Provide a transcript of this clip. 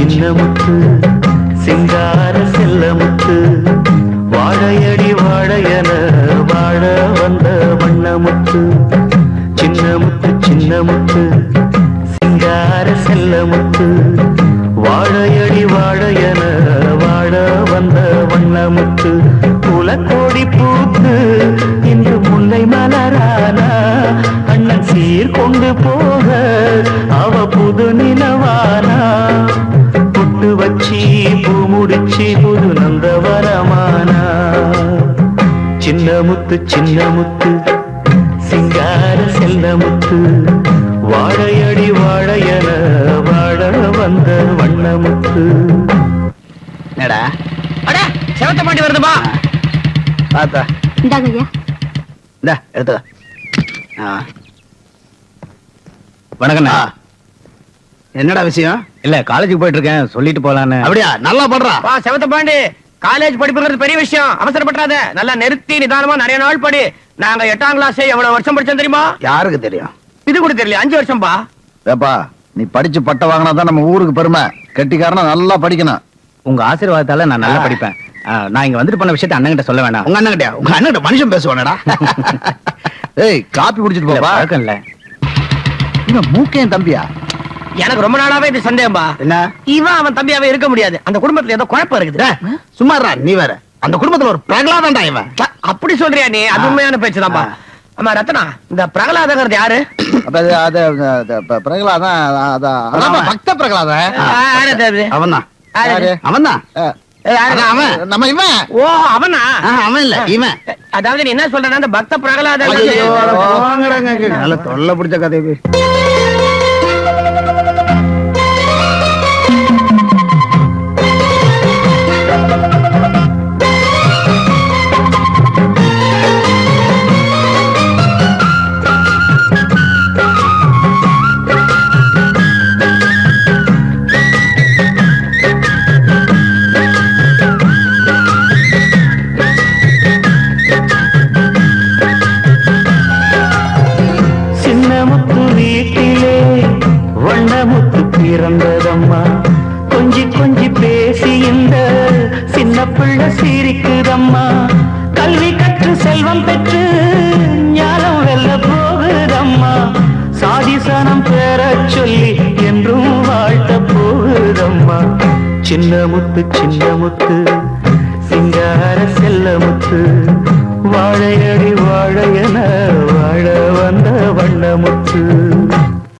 சின்ன முத்து சிங்கார செல்ல முத்து வாழையடி வாழையன வாழ வந்த வண்ண முத்து சின்ன முத்து சின்ன முத்து சிங்கார செல்ல முத்து வாழையடி வாழையன வாழ வந்த வண்ண முத்து குலக்கோடி பூத்து இன்று முல்லை மலரானா அண்ணன் சீர் கொண்டு போ முத்து சின்ன முத்து சிங்கார செல்ல முத்து வாழையடி வாழையன வாழ வந்த வண்ண முத்து என்னடா? அட செவத்த பாண்டி வருதுமா பார்த்தா இந்தாங்க ஐயா. இந்த எடுத்துக்க. வணக்கண்ணா. என்னடா விஷயம்? இல்ல காலேஜுக்கு போயிட்டு இருக்கேன் சொல்லிட்டு போலான்னு. அப்படியா? நல்லா பண்றா வா செவத்த பாண்டி காலேஜ் படிப்புங்கிறது பெரிய விஷயம். அவசரப்படாத நல்லா நிறுத்தி நிதானமா நிறைய நாள் படி. நாங்க எட்டாம் கிளாஸ் எவ்வளவு வருஷம் படிச்சோம் தெரியுமா? யாருக்கு தெரியும்? இது கூட தெரியல. அஞ்சு வருஷம் பா ஏப்பா நீ படிச்சு பட்ட வாங்கினா தான் நம்ம ஊருக்கு பெருமை. கெட்டிக்காரனா நல்லா படிக்கணும். உங்க ஆசீர்வாதத்தால நான் நல்லா. படிப்பேன். நான் இங்க வந்துட்டு பண்ண விஷயத்த அண்ணன்கிட்ட சொல்ல வேணாம். உங்க அண்ணன் கிட்டயா உங்க அண்ணன் மனுஷன் பேசுவானடா. ஏய் காப்பி குடிச்சிட்டு போப்பா. இல்ல மூக்கையும் தம்பியா? எனக்கு ரொம்ப நாளாவே இது சந்தேகம் பா என்ன? இவன் அவன் தம்பியாவே இருக்க முடியாது. அந்த குடும்பத்துல ஏதோ குழப்பம் இருக்குது. டேய், சும்மா இருடா, நீ வேற. அந்த குடும்பத்துல ஒரு பிரகலாதன்டா இவன். அப்படி சொல்றியா நீ? அது. உண்மையான பேச்சுதான்பா. ஆமா ரத்னா இந்த பிரகலாதங்கிறது யாரு? பிரகலாதன் பக்த பிரகலாதன். யாரு? அதான் அவன். நம்ம இவன். ஓ அவனா? அவன் இல்ல இவன். அதாவது நீ என்ன சொல்றேன்னா அந்த பக்த பிரகலாதன் தொல்லை பிடிச்ச கதை பிறந்ததம்மா கொஞ்சி கொஞ்சி பேசி இந்த சின்ன பிள்ளை சிரிக்குதம்மா. கல்வி கற்று செல்வம் பெற்று ஞானம் வெல்ல போகுதம்மா. சாதிசனம் பெற சொல்லி என்றும் வாழ்த்த போகுதம்மா. சின்ன முத்து சின்ன முத்து சிங்கார செல்ல முத்து வாழையடி வாழையன வாழ வந்த வண்ண முத்து.